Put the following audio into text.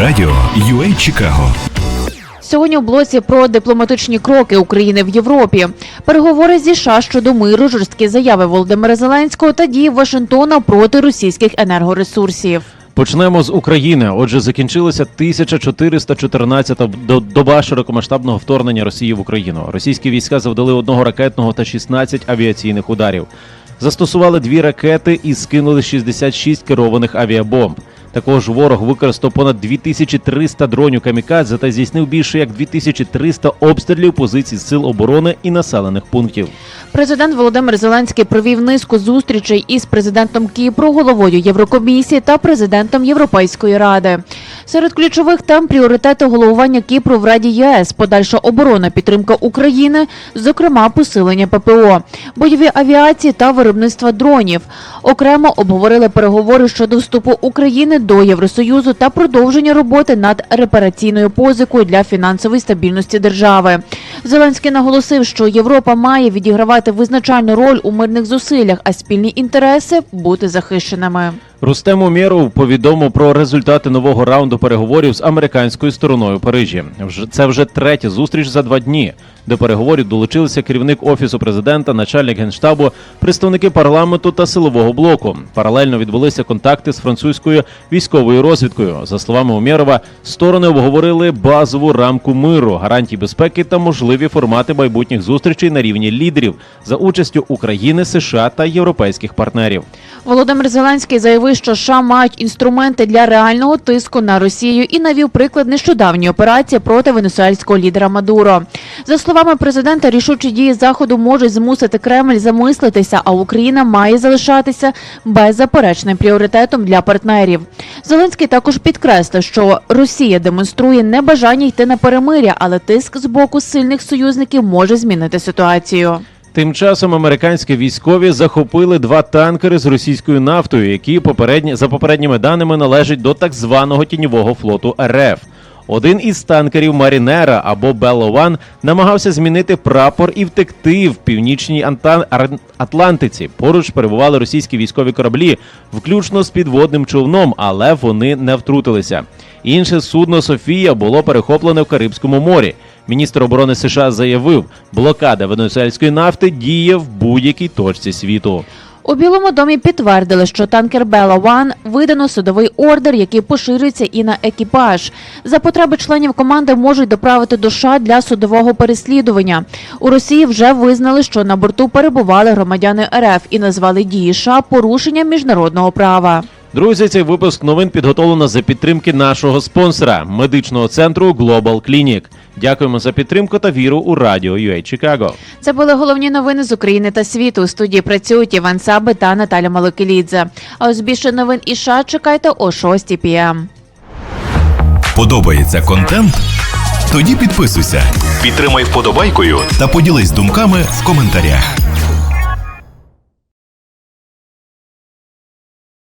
Радіо UA Чикаго. Сьогодні у блоці про дипломатичні кроки України в Європі, переговори зі США щодо миру, жорсткі заяви Володимира Зеленського та дії Вашингтона проти російських енергоресурсів. Почнемо з України. Отже, закінчилася 1414-та до- доба широкомасштабного вторгнення Росії в Україну. Російські війська завдали одного ракетного та 16 авіаційних ударів. Застосували дві ракети і скинули 66 керованих авіабомб. Також ворог використав понад 2300 дронів камікадзе та здійснив більше як 2300 обстрілів позицій сил оборони і населених пунктів. Президент Володимир Зеленський провів низку зустрічей із президентом Кіпру, головою Єврокомісії та президентом Європейської ради. Серед ключових тем пріоритети головування Кіпру в Раді ЄС, подальша оборона, підтримка України, зокрема посилення ППО, бойові авіації та виробництва дронів. Окремо обговорили переговори щодо вступу України до Євросоюзу та продовження роботи над репараційною позикою для фінансової стабільності держави. Зеленський наголосив, що Європа має відігравати визначальну роль у мирних зусиллях, а спільні інтереси бути захищеними. Рустем Умєров повідомив про результати нового раунду переговорів з американською стороною Парижі. Це вже третя зустріч за два дні. До переговорів долучилися керівник офісу президента, начальник генштабу, представники парламенту та силового блоку. Паралельно відбулися контакти з французькою військовою розвідкою. За словами Умєрова, сторони обговорили базову рамку миру, гарантії безпеки та можливі формати майбутніх зустрічей на рівні лідерів за участю України, США та європейських партнерів. Володимир Зеленський заявив, що США мають інструменти для реального тиску на Росію і навів приклад нещодавньої операції проти венесуельського лідера Мадуро. За словами президента, рішучі дії заходу можуть змусити Кремль замислитися, а Україна має залишатися беззаперечним пріоритетом для партнерів. Зеленський також підкреслив, що Росія демонструє небажання йти на перемиря, але тиск з боку сильних союзників може змінити ситуацію. Тим часом американські військові захопили два танкери з російською нафтою, які попередні за попередніми даними належать до так званого тіньового флоту РФ. Один із танкерів Марінера або Белован намагався змінити прапор і втекти в північній Анта- Ар- Атлантиці. Поруч перебували російські військові кораблі, включно з підводним човном, але вони не втрутилися. Інше судно Софія було перехоплене в Карибському морі. Міністр оборони США заявив, блокада венесуельської нафти діє в будь-якій точці світу. У Білому домі підтвердили, що танкер Бела Ван видано судовий ордер, який поширюється і на екіпаж. За потреби членів команди можуть доправити до США для судового переслідування. У Росії вже визнали, що на борту перебували громадяни РФ і назвали дії США порушенням міжнародного права. Друзі, цей випуск новин підготовлено за підтримки нашого спонсора медичного центру Global Clinic. Дякуємо за підтримку та віру у радіо UA Чикаго. Це були головні новини з України та світу. У студії працюють Іван Саби та Наталя Малокелідзе. А ось більше новин і США чекайте о 6 пм. Подобається контент? Тоді підписуйся, підтримай вподобайкою та поділись думками в коментарях.